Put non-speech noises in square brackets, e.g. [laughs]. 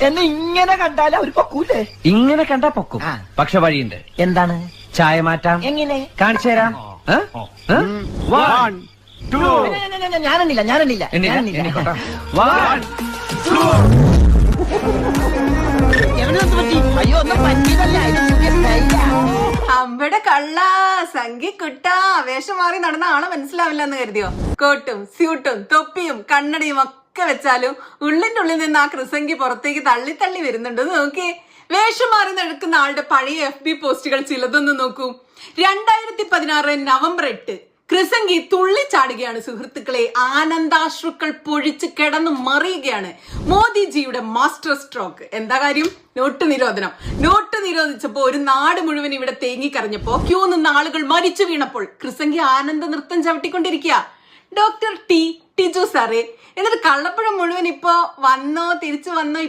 എന്നെ ഇങ്ങനെ കണ്ടാൽ അവർ പൊക്കൂലേ ഇങ്ങനെ കണ്ടാ പൊക്കും ആ. പക്ഷെ വഴിയുണ്ട് എന്താണ് ചായ മാറ്റാം എങ്ങനെ കാണിച്ചു തരാം ഏ? ഏ? One, two. ഞാനെണ്ണില്ല ഞാനെണ്ണില്ല എണ്ണില്ല, ഞാനെണ്ണില്ല. എണ്ണിക്കോട്ടെ. [laughs] One, എവനെന്ത് പറ്റി? അയ്യോ ഒന്നും പറ്റിയതല്ല ഇത് പുതിയ സ്റ്റൈലാ. കള്ള സംഖ്യ കുട്ട വേഷം മാറി നടന്ന ആളെ മനസ്സിലാവില്ല എന്ന് കരുതിയോ കോട്ടും സ്യൂട്ടും തൊപ്പിയും കണ്ണടിയും ഒക്കെ വെച്ചാലും ഉള്ളിന്റെ ഉള്ളിൽ നിന്ന് ആ ക്രിസംഗി പുറത്തേക്ക് തള്ളി തള്ളി വരുന്നുണ്ട്. നോക്കിയേ. വേഷം മാറി നടക്കുന്ന ആളുടെ പഴയ എഫ് ബി പോസ്റ്റുകൾ ചിലതൊന്ന് നോക്കൂ. രണ്ടായിരത്തി പതിനാറ് നവംബർ എട്ട് ക്രിസംഗി തുള്ളിച്ചാടുകയാണ് സുഹൃത്തുക്കളെ ആനന്ദാശ്രുക്കൾ പൊഴിച്ച് കിടന്നു മറിയുകയാണ്. മോദിജിയുടെ മാസ്റ്റർ സ്ട്രോക്ക്. എന്താ കാര്യം? നോട്ട് നിരോധനം. നോട്ട് നിരോധിച്ചപ്പോ ഒരു നാട് മുഴുവൻ ഇവിടെ തേങ്ങിക്കറിഞ്ഞപ്പോ ക്യൂ നിന്ന് ആളുകൾ മരിച്ചു വീണപ്പോൾ ക്രിസംഗി ആനന്ദ നൃത്തം ചവിട്ടിക്കൊണ്ടിരിക്കുക. ഡോക്ടർ ടി ടിജു സാറേ. എന്നിട്ട് കള്ളപ്പഴം മുഴുവൻ ഇപ്പോ വന്നോ തിരിച്ചു വന്നോ